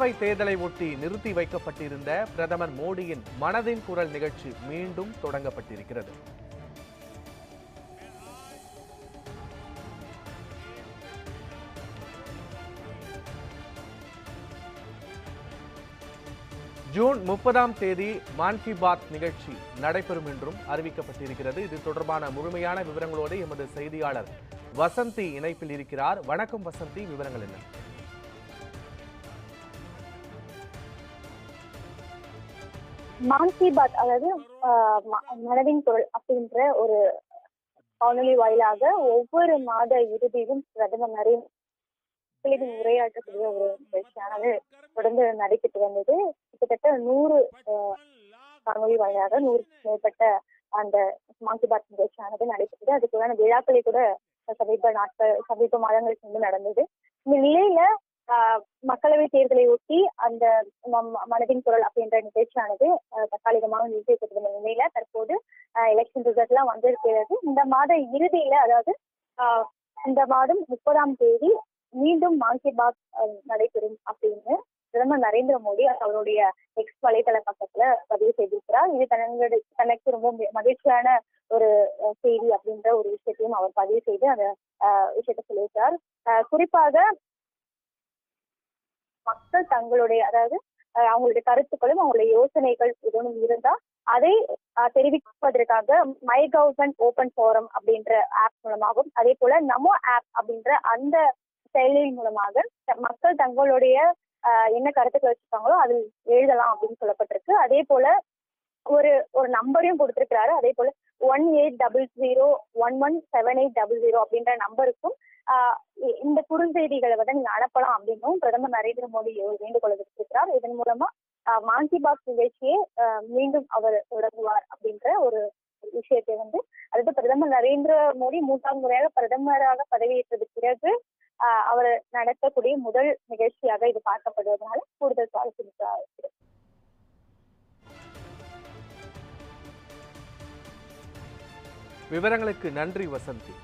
மக்களவை தேர்தலை ஒட்டி நிறுத்தி வைக்கப்பட்டிருந்த பிரதமர் மோடியின் மனதின் குரல் நிகழ்ச்சி மீண்டும் தொடங்கப்பட்டிருக்கிறது. ஜூன் முப்பதாம் தேதி மான் கி பாத் நிகழ்ச்சி நடைபெறும் என்றும் அறிவிக்கப்பட்டிருக்கிறது. இது தொடர்பான முழுமையான விவரங்களோடு எமது செய்தியாளர் வசந்தி இணைப்பில் இருக்கிறார். வணக்கம் வசந்தி விவரங்கள் என்ன? மான்சி பாத் அதாவது ம- மனதின் குரல் அப்படின்ற ஒரு காணொலி வாயிலாக ஒவ்வொரு மாத இறுதியும் பிரதமர் நரேந்திர மக்களிடம் உரையாற்றக்கூடிய ஒரு நிகழ்ச்சியானது தொடர்ந்து நடைபெற்று வந்தது. கிட்டத்தட்ட நூறு ஆஹ், காணொலி வாயிலாக நூறு மேற்பட்ட அந்த மான் பாத் நிகழ்ச்சியானது நடைபெற்றது. அதுக்குள்ளான விழாக்களை கூட சமீப நாட்கள் சமீப மாதங்களுக்கு முன்பு நடந்தது. இந்த நிலையில மக்களவை தேர்தலை ஒட்டி அந்த மனதின் குரல் அப்படின்ற நிகழ்ச்சியானது தற்காலிகமாக நிறுத்தப்பட்டிருந்த நிலையில தற்போது எலெக்ஷன் ரிசல்ட் எல்லாம் வந்திருக்கிறது. இந்த மாத இறுதியில அதாவது இந்த மாதம் முப்பதாம் தேதி மீண்டும் மான் கி பாத் அஹ், நடைபெறும் அப்படின்னு பிரதமர் நரேந்திர மோடி அவருடைய எக்ஸ் வலைதள பக்கத்துல பதிவு செய்திருக்கிறார். இது தன்னுடைய தனக்கு ரொம்ப மகிழ்ச்சியான ஒரு செய்தி அப்படின்ற ஒரு விஷயத்தையும் அவர் பதிவு செய்து அந்த விஷயத்த விஷயத்தை சொல்லியிருக்கிறார். குறிப்பாக மக்கள் தங்களுடைய அதாவது அவங்களுடைய கருத்துக்களும் அவங்களுடைய யோசனைகள் எதுவும் இருந்தா அதை தெரிவிப்பதற்காக மை கவர்மெண்ட் ஓபன் ஃபோரம் அப்படின்ற ஆப் மூலமாகவும் அதே போல நமோ ஆப் அப்படின்ற அந்த செயலியின் மூலமாக மக்கள் தங்களுடைய என்ன கருத்துக்கள் வச்சிருக்காங்களோ அதில் எழுதலாம் அப்படின்னு சொல்லப்பட்டிருக்கு. அதே போல ஒரு ஒரு நம்பரையும் கொடுத்திருக்கிறாரு. அதே போல one eight double zero one one seven eight double zero அப்படின்ற நம்பருக்கும் ஆஹ் இ- இந்த குறுஞ்செய்திகளை வந்து நீங்க அனுப்பலாம் அப்படின்னும் பிரதமர் நரேந்திர மோடி வேண்டுகோள் விடுத்திருக்கிறார். இதன் மூலமா ஆஹ் மான் நிகழ்ச்சியை ஆஹ் மீண்டும் அவர் தொடங்குவார் அப்படின்ற ஒரு விஷயத்தை வந்து அதாவது பிரதமர் நரேந்திர மோடி மூன்றாம் முறையாக பிரதமராக பதவியேற்றதுக்கு பிறகு ஆஹ் அவர் நடத்தக்கூடிய முதல் நிகழ்ச்சியாக இது பார்க்கப்படுவதனால கூடுதல் சுவாரஸ்யம் விவரங்களுக்கு நன்றி வசந்தி